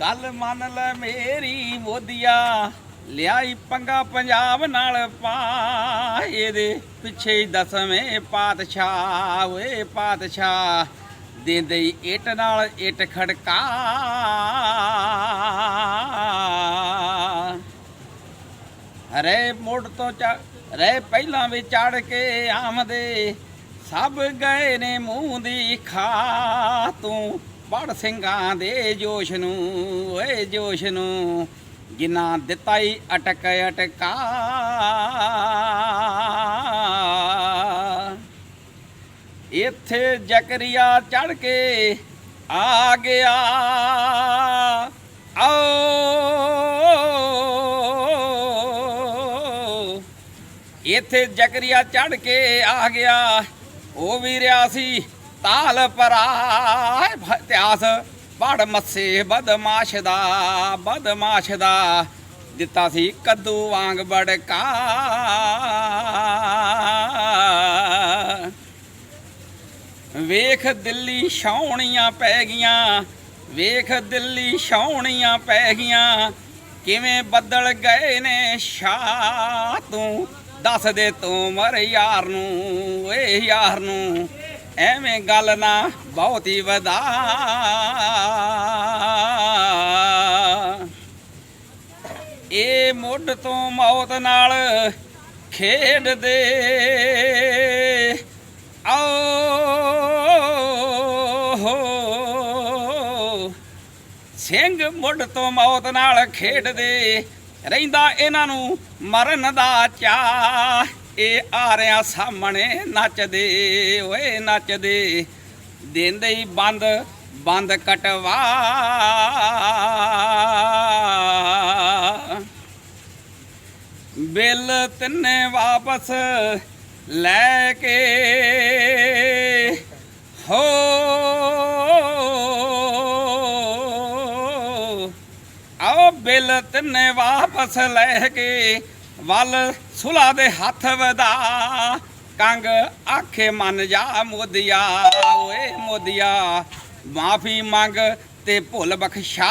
ਗੱਲ ਮੰਨ ਲੈ ਮੇਰੀ ਮੋਦੀਆ ਲਿਆਈ ਪੰਗਾ ਪੰਜਾਬ ਨਾਲ ਪਾ। ਇਹਦੇ ਪਿੱਛੇ ਦਸਵੇਂ ਪਾਤਸ਼ਾਹ, ਓਏ ਪਾਤਸ਼ਾਹ, ਦਿੰਦੇ ਹੀ ਇੱਟ ਨਾਲ ਇੱਟ ਖੜਕਾ। ਰੇ ਮੁੱਢ ਤੋਂ ਚੜ ਰੇ ਪਹਿਲਾਂ ਵੀ ਚੜ ਕੇ ਆਮਦੇ, ਸਭ ਗਏ ਨੇ ਮੂੰਹ ਦੀ ਖਾ। ਤੂੰ ਪੜ ਸਿੰਘਾਂ ਦੇ ਜੋਸ਼ ਨੂੰ, ਓਏ ਜੋਸ਼ ਨੂੰ ਜਿਨ੍ਹਾਂ ਦਿੱਤਾ ਹੀ ਅਟਕ ਅਟਕਾ। ਇੱਥੇ ਜ਼ਕਰੀਆ ਚੜ ਕੇ ਆ ਗਿਆ। ਆਓ। ਇੱਥੇ ਜ਼ਕਰੀਆ ਚੜ ਕੇ ਆ ਗਿਆ। ਉਹ ਵੀ ਰਿਆ ਸੀ ਤਾਲ ਪਰਾ। ਇਤਿਹਾਸ ਪੜ ਮੱਸੇ ਬਦਮਾਸ਼ ਦਾ ਬਦਮਾਸ਼ ਦਾ ਦਿੱਤਾ ਸੀ ਕੱਦੂ ਵਾਂਗ ਬੜਕਾ ਵੇਖ ਦਿੱਲੀ ਛਾਉਣੀਆਂ ਪੈ ਗਈਆਂ, ਵੇਖ ਦਿੱਲੀ ਛਾਉਣੀਆਂ ਪੈ ਗਈਆਂ। ਕਿਵੇਂ ਬੱਦਲ ਗਏ ਨੇ ਸ਼ਾ ਤੂੰ, ਦੱਸ ਦੇ ਤੂੰ ਮਰ ਯਾਰ ਨੂੰ ਏ ਯਾਰ ਨੂੰ। ਐਵੇਂ ਗੱਲ ਨਾ ਬਹੁਤੀ ਵਧਾ। ਇਹ ਮੁੱਢ ਤੋਂ ਮੌਤ ਨਾਲ ਖੇਡਦੇ। ਆਓ ਸਿੰਘ ਮੁੱਢ ਤੋਂ ਮੌਤ ਨਾਲ ਖੇਡਦੇ। ਰਹਿੰਦਾ ਇਹਨਾਂ ਨੂੰ ਮਰਨ ਦਾ ਚਾ ਇਹ ਆਰਿਆਂ ਸਾਹਮਣੇ ਨੱਚਦੇ, ਓਏ ਨੱਚਦੇ। ਦਿੰਦੇ ਹੀ ਬੰਦ ਬੰਦ ਕਟਵਾ। ਬਿੱਲ ਤਿੰਨੇ ਵਾਪਸ ਲੈ ਕੇ ਹੋ। ਆਓ ਬਿੱਲ ਤਿੰਨੇ ਵਾਪਸ ਲੈ ਕੇ ਵੱਲ ਸੁਲਾ ਦੇ ਹੱਥ ਵਧਾ। ਕੰਗ ਆਖੇ, ਮੰਨ ਜਾ ਮੋਦਿਆ, ਓਏ ਮੋਦਿਆ, ਮਾਫੀ ਮੰਗ ਤੇ ਭੁੱਲ ਬਖਸ਼ਾ।